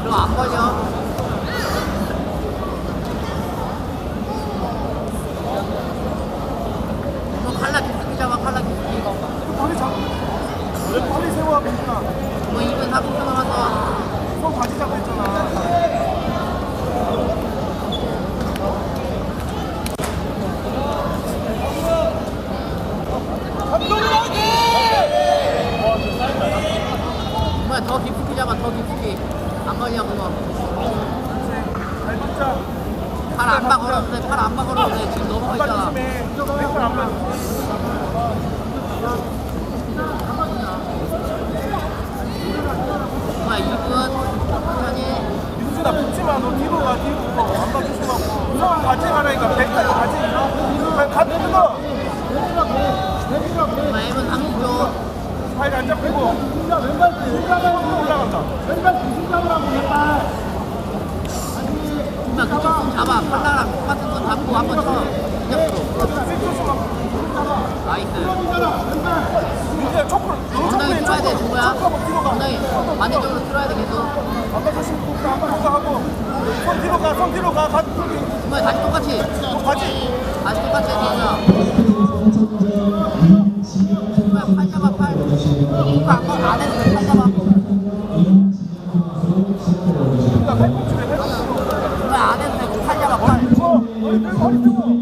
있잖아. 뭐야 더 깊숙이 잡아 더 깊숙이 안 걸려 그거 팔안 박으러는데 팔안 박으러는데 지금 넘어가 있잖아. 안 봐. 뭐야 2분 천천히 민준아 붙지마. 너 뒤로 가 뒤로 안봐 조심하고. 우선 같이 가라니까. 백까지 같이 그냥 가 뜯어 뭐야 1분 30 초팔안 잡히고. 진짜 왼발 올라간다. 왼발 부신감으라고 왼발. 정말 그쪽 손 잡아. 팔라랑 똑같은 손 잡고 한번 쳐 나이스. 초콜 너 엉덩이 틀어야 돼 누구야? 엉덩이 반대쪽으로 틀어야 돼 계속. 아빠 조심 아빠 누가 하고. 손 뒤로 가손 뒤로 가. 정말 다시 똑같이. 바지 다시 똑같이 해주 어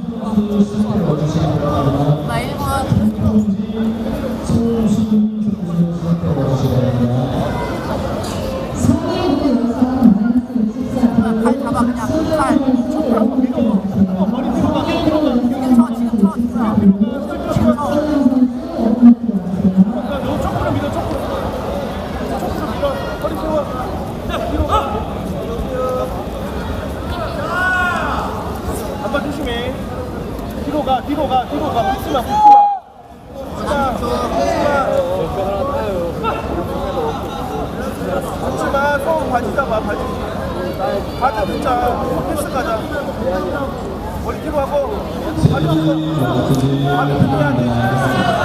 뒤로 가 뒤로 가 뒤로 가. 붙지 마 붙지 마 붙지마 손 바지 잡아 바지. 바지 붙자. 패스 가자. 머리 뒤로 하고. 바지 붙어 바지 붙어야 돼